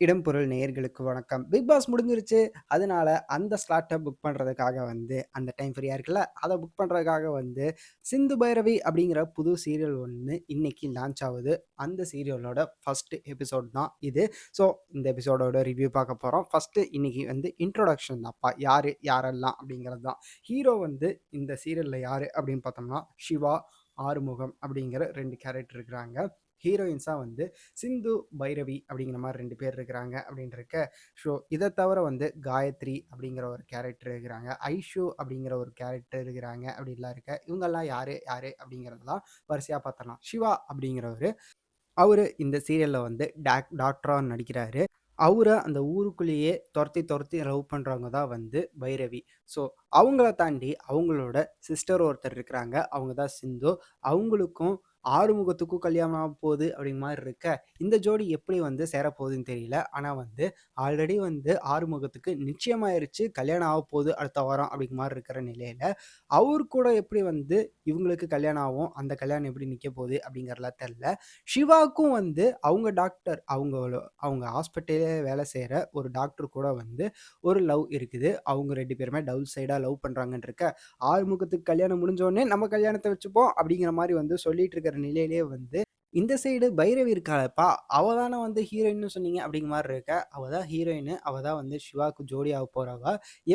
இடம் பொருள் நேயர்களுக்கு வணக்கம். பிக் பாஸ் முடிஞ்சிருச்சு. அதனால அந்த ஸ்லாட்டை புக் பண்ணுறதுக்காக வந்து அந்த டைம் ஃப்ரீயாக இருக்குல்ல, அதை புக் பண்ணுறதுக்காக வந்து சிந்து பைரவி அப்படிங்கிற புது சீரியல் ஒன்று இன்னைக்கு லான்ச் ஆகுது அந்த சீரியலோட ஃபஸ்ட்டு எபிசோட் தான் இது. ஸோ இந்த எபிசோடோட ரிவ்யூ பார்க்க போகிறோம் ஃபர்ஸ்ட்டு இன்னைக்கு வந்து இன்ட்ரோடக்ஷன் தான்ப்பா. யார் யாரெல்லாம் அப்படிங்கிறது தான். ஹீரோ வந்து இந்த சீரியலில் யார் அப்படின்னு பார்த்தோம்னா, சிவா, ஆறுமுகம் அப்படிங்கிற ரெண்டு கேரக்டர் இருக்கிறாங்க. ஹீரோயின்ஸாக வந்து சிந்து, பைரவி அப்படிங்கிற மாதிரி ரெண்டு பேர் இருக்கிறாங்க அப்படின்னு இருக்க. ஸோ இதை தவிர வந்து காயத்ரி அப்படிங்கிற ஒரு கேரக்டர் இருக்கிறாங்க. ஐஷு அப்படிங்கிற ஒரு கேரக்டர் இருக்கிறாங்க அப்படின்லாம் இருக்க. இவங்கெல்லாம் யார் யார் அப்படிங்கிறதெல்லாம் வரிசையாக பார்த்தரலாம். சிவா அப்படிங்கிறவர் அவர் இந்த சீரியலில் வந்து டாக் டாக்டராக நடிக்கிறாரு. அவரை அந்த ஊருக்குள்ளேயே துரத்தி துரத்தி லவ் பண்ணுறவங்க தான் வந்து பைரவி. ஸோ அவங்கள தாண்டி அவங்களோட சிஸ்டர் ஒருத்தர் இருக்கிறாங்க. அவங்க தான் சிந்து. அவங்களுக்கும் ஆறுமுகத்துக்கும் கல்யாணம் ஆக போகுது அப்படிங்கிற மாதிரி இருக்க. இந்த ஜோடி எப்படி வந்து சேரப்போகுதுன்னு தெரியல. ஆனால் வந்து ஆல்ரெடி வந்து ஆறுமுகத்துக்கு நிச்சயமாயிருச்சு. கல்யாணம் ஆகப்போகுது அடுத்த வாரம் அப்படிங்கிற மாதிரி இருக்கிற நிலையில் அவர் கூட எப்படி வந்து இவங்களுக்கு கல்யாணம் ஆகும், அந்த கல்யாணம் எப்படி நிற்க போகுது அப்படிங்கிறதெல்லாம் தெரில சிவாக்கும் வந்து அவங்க டாக்டர் அவங்கள அவங்க ஹாஸ்பிட்டலே வேலை செய்கிற ஒரு டாக்டர் கூட வந்து ஒரு லவ் இருக்குது. அவங்க ரெண்டு பேருமே டபுள் சைடாக லவ் பண்ணுறாங்கன்னு இருக்க. ஆறுமுகத்துக்கு கல்யாணம் முடிஞ்சோடனே நம்ம கல்யாணத்தை வச்சுப்போம் அப்படிங்கிற மாதிரி வந்து சொல்லிட்டு இருக்கிற நிலையிலேயே வந்து, இந்த சைடு பைரவி இருக்காளேப்பா, அவ தானே வந்து ஹீரோயின்னு சொன்னீங்க அப்படிங்கிற மாதிரி இருக்க. அவ தான் ஹீரோயினு. அவ தான் வந்து சிவாக்கு ஜோடி ஆகப் போறவ.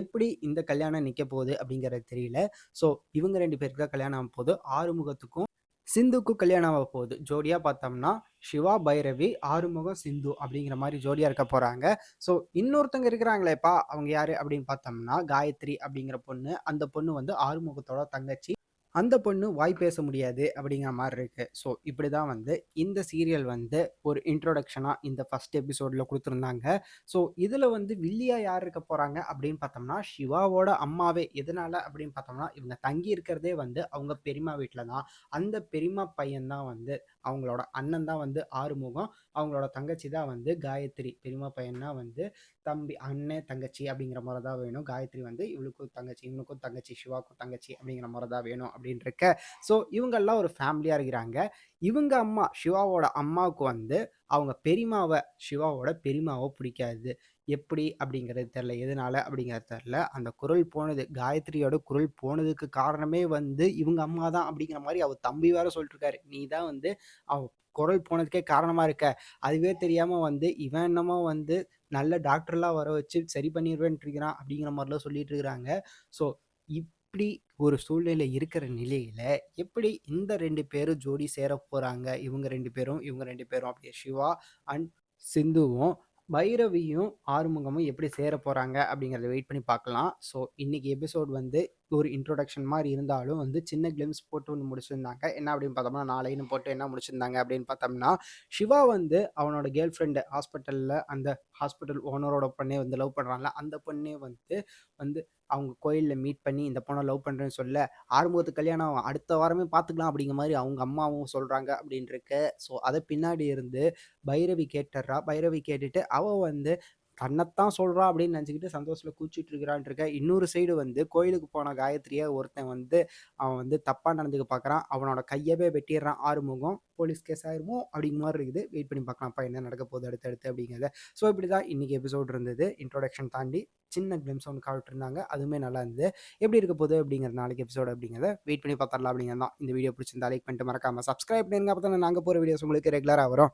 எப்படி இந்த கல்யாணம் நிற்க போகுது அப்படிங்கிறது தெரியல. ஸோ இவங்க ரெண்டு பேருக்கு தான் கல்யாணம் போகுது ஆறுமுகத்துக்கும் சிந்துக்கும் கல்யாணம் ஆக போகுது. ஜோடியாக பார்த்தோம்னா, சிவா, பைரவி, ஆறுமுகம், சிந்து அப்படிங்கிற மாதிரி ஜோடியாக இருக்க போகிறாங்க ஸோ இன்னொருத்தவங்க இருக்கிறாங்களேப்பா, அவங்க யார் அப்படின்னு பார்த்தோம்னா, காயத்ரி அப்படிங்கிற பொண்ணு. அந்த பொண்ணு வந்து ஆறுமுகத்தோட தங்கச்சி. அந்த பொண்ணு வாய் பேச முடியாது அப்படிங்கிற மாதிரி இருக்குது ஸோ இப்படி தான் வந்து இந்த சீரியல் வந்து ஒரு இன்ட்ரோடக்ஷனாக இந்த ஃபர்ஸ்ட் எபிசோடில் கொடுத்துருந்தாங்க ஸோ இதில் வந்து வில்லியா யார் இருக்க போகிறாங்க அப்படின்னு பார்த்தோம்னா, சிவாவோட அம்மாவே. எதனால அப்படின்னு பார்த்தோம்னா, இவங்க தங்கி இருக்கிறதே வந்து அவங்க பெரியம்மா வீட்டில் தான். அந்த பெரியமா பையன் தான் வந்து அவங்களோட அண்ணன் தான் வந்து ஆறுமுகம். அவங்களோட தங்கச்சி தான் வந்து காயத்ரி. பெரியமா பையன்னா வந்து தம்பி அண்ணன், தங்கச்சி அப்படிங்கிற முறை தான் வேணும். காயத்ரி வந்து இவளுக்கும் தங்கச்சி, இவனுக்கும் தங்கச்சி, சிவாக்கும் தங்கச்சி அப்படிங்கிற முறை தான் வேணும் அப்படின்னு இருக்க. ஸோ இவங்கெல்லாம் ஒரு ஃபேமிலியாக இருக்கிறாங்க. இவங்க அம்மா சிவாவோட அம்மாவுக்கு வந்து அவங்க பெரியமாவை சிவாவோட பெரியமாவை பிடிக்காது. எப்படி அப்படிங்கிறது தெரில எதனால அப்படிங்கிறது தெரில அந்த குரல் போனது காயத்ரியோட குரல் போனதுக்கு காரணமே வந்து இவங்க அம்மா தான் அப்படிங்கிற மாதிரி அவர் தம்பி வேற சொல்லிட்டுருக்காரு நீ தான் வந்து அவ குரல் போனதுக்கே காரணமாக இருக்க. அதுவே தெரியாமல் வந்து இவன் என்னமோ வந்து நல்ல டாக்டர்லாம் வர வச்சு சரி பண்ணிடுவேன்ட்டு இருக்கிறான் அப்படிங்கிற மாதிரிலாம் சொல்லிட்டு இருக்கிறாங்க. ஸோ இப்படி ஒரு சூழ்நிலை இருக்கிற நிலையில, எப்படி இந்த ரெண்டு பேரும் ஜோடி சேர போறாங்க. இவங்க ரெண்டு பேரும், இவங்க ரெண்டு பேரும் அப்படியே சிவா அண்ட் சிந்துவும், பைரவியும், ஆறுமுகமும் எப்படி சேர போறாங்க அப்படிங்கிறத வெயிட் பண்ணி பார்க்கலாம். ஸோ இன்னைக்கு எபிசோட் வந்து ஒரு இன்ட்ரோடக்ஷன் மாதிரி இருந்தாலும் வந்து சின்ன கிளிம்ஸ் போட்டு ஒன்று முடிச்சிருந்தாங்க. என்ன அப்படின்னு பார்த்தோம்னா, நாளைன்னு போட்டு என்ன முடிச்சிருந்தாங்க அப்படின்னு பார்த்தோம்னா, சிவா வந்து அவனோட கேர்ள் ஃப்ரெண்டு ஹாஸ்பிட்டலில் அந்த ஹாஸ்பிட்டல் ஓனரோட பொண்ணே வந்து லவ் பண்ணுறாங்கள அந்த பொண்ணே வந்து வந்து அவங்க கோயிலில் மீட் பண்ணி இந்த பொண்ணை லவ் பண்ணுறேன்னு சொல்ல, ஆறுமுகத்து கல்யாணம் அடுத்த வாரமே பார்த்துக்கலாம் அப்படிங்கிற மாதிரி அவங்க அம்மாவும் சொல்கிறாங்க அப்படின்னு ஸோ அதை பின்னாடி இருந்து பைரவி கேட்டுர்றா. பைரவி கேட்டுட்டு அவள் வந்து தன்னைத்தான் சொல்கிறா அப்படின்னு நினச்சிக்கிட்டு சந்தோஷத்தில் கூச்சிட்டு இருக்கிறான்ட்டு இருக்க. இன்னொரு சைடு வந்து கோயிலுக்கு போன காயத்ரியை ஒருத்தன் வந்து அவன் வந்து தப்பாக நடந்துக்க பார்க்குறான். அவனோட கையவே வெட்டிடுறான் ஆறுமுகம். போலீஸ் கேஸ் ஆயிருமோ அப்படிங்கிற மாதிரி இருக்குது. வெயிட் பண்ணி பார்க்கலாம்ப்பா என்ன நடக்க போகுது அடுத்து அடுத்து அப்படிங்கிறத. ஸோ இப்படி தான் இன்றைக்கி எபிசோட் இருந்தது. இன்ட்ரோடக்ஷன் தாண்டி சின்ன கிளிம்ஸ் ஒன்று காட்டிருந்தாங்க. அதுவுமே நல்லா இருந்தது. எப்படி இருக்க போகுது அப்படிங்கிற நாளைக்கு எபிசோடு அப்படிங்கிறத வெயிட் பண்ணி பார்த்துடலாம் அப்படிங்கிறது தான். இந்த வீடியோ பிடிச்சிருந்தா லைக் பண்ணிட்டு மறக்காமல் சப்ஸ்கிரைப் பண்ணிருங்க. அப்போ தான் நாங்கள் போகிற வீடியோஸ் உங்களுக்கு ரெகுலராக வரும்.